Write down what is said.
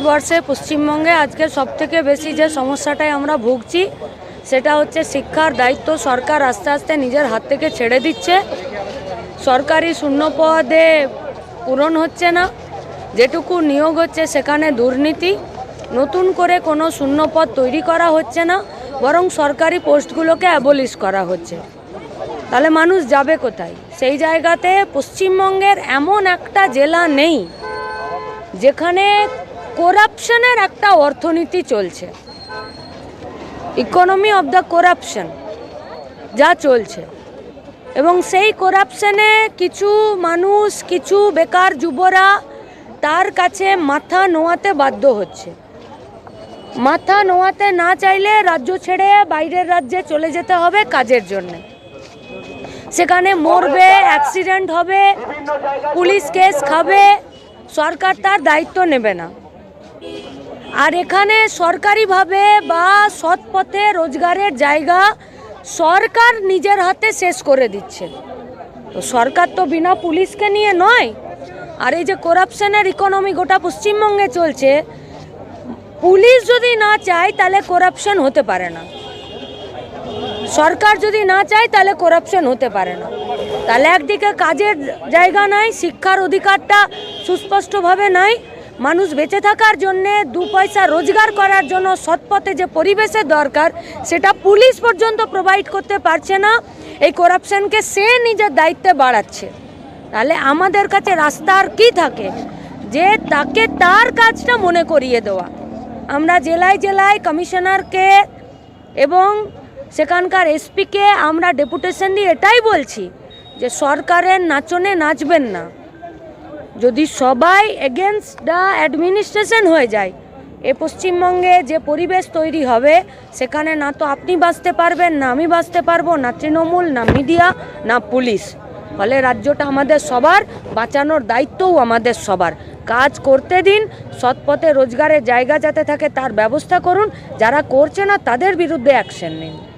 ভারতবর্ষে পশ্চিমবঙ্গে আজকে সবথেকে বেশি যে সমস্যাটায় আমরা ভুগছি, সেটা হচ্ছে শিক্ষার দায়িত্ব সরকার আস্তে আস্তে নিজের হাত থেকে ছেড়ে দিচ্ছে। সরকারি শূন্য পদে পূরণ হচ্ছে না, যেটুকু নিয়োগ হচ্ছে সেখানে দুর্নীতি, নতুন করে কোনো শূন্যপদ তৈরি করা হচ্ছে না, বরং সরকারি পোস্টগুলোকে অ্যাবলিশ করা হচ্ছে। তাহলে মানুষ যাবে কোথায়? সেই জায়গাতে পশ্চিমবঙ্গের এমন একটা জেলা নেই, যেখানে করাপশনের একটা অর্থনীতি চলছে। ইকোনমি অফ দ্য করাপশন যা চলছে। এবং সেই করাপশনে কিছু মানুষ, কিছু বেকার যুবরা তার কাছে মাথা নোয়াতে বাধ্য হচ্ছে। মাথা নোয়াতে না চাইলে রাজ্য ছেড়ে বাইরের রাজ্যে চলে যেতে হবে কাজের জন্য। সেখানে মরবে অ্যাক্সিডেন্ট হবে, পুলিশ কেস খাবে, সরকার তার দায়িত্ব নেবে না। আর এখানে সরকারিভাবে বা সৎ পথে রোজগারের জায়গা সরকার নিজের হাতে শেষ করে দিচ্ছে। তো সরকার তো বিনা পুলিশকে নিয়ে নয়, আর এই যে করাপশনের ইকোনমি গোটা পশ্চিমবঙ্গে চলছে, পুলিশ যদি না চায় তাহলে করাপশন হতে পারে না। সরকার যদি না চায় তাহলে করাপশন হতে পারে না। তাহলে একদিকে কাজের জায়গা নাই, শিক্ষার অধিকারটা সুস্পষ্টভাবে নাই মানুষ বেঁচে থাকার জন্যে দু পয়সা রোজগার করার জন্য সৎপথে যে পরিবেশের দরকার, সেটা পুলিশ পর্যন্ত প্রোভাইড করতে পারছে না। এই করাপশনকে সে নিজের দায়িত্বে বাড়াচ্ছে। তাহলে আমাদের কাছে রাস্তা আর কী থাকে? যে তাকে তার কাজটা মনে করিয়ে দেওয়া। আমরা জেলায় জেলায় কমিশনারকে এবং সেখানকার এসপিকে আমরা ডেপুটেশন দিয়ে এটাই বলছি যে সরকারের নাচনে নাচবেন না। যদি সবাই এগেনস্ট দ্য অ্যাডমিনিস্ট্রেশন হয়ে যায়, এ পশ্চিমবঙ্গে যে পরিবেশ তৈরি হবে, সেখানে না তো আপনি বাঁচতে পারবেন, না আমি বাঁচতে পারব, না তৃণমূল, না মিডিয়া, না পুলিশ। ফলে রাজ্যটা আমাদের সবার, বাঁচানোর দায়িত্বও আমাদের সবার। কাজ করতে দিন সৎপথে রোজগারের জায়গা যাতে থাকে, তার ব্যবস্থা করুন। যারা করছে না, তাদের বিরুদ্ধে অ্যাকশন নিন।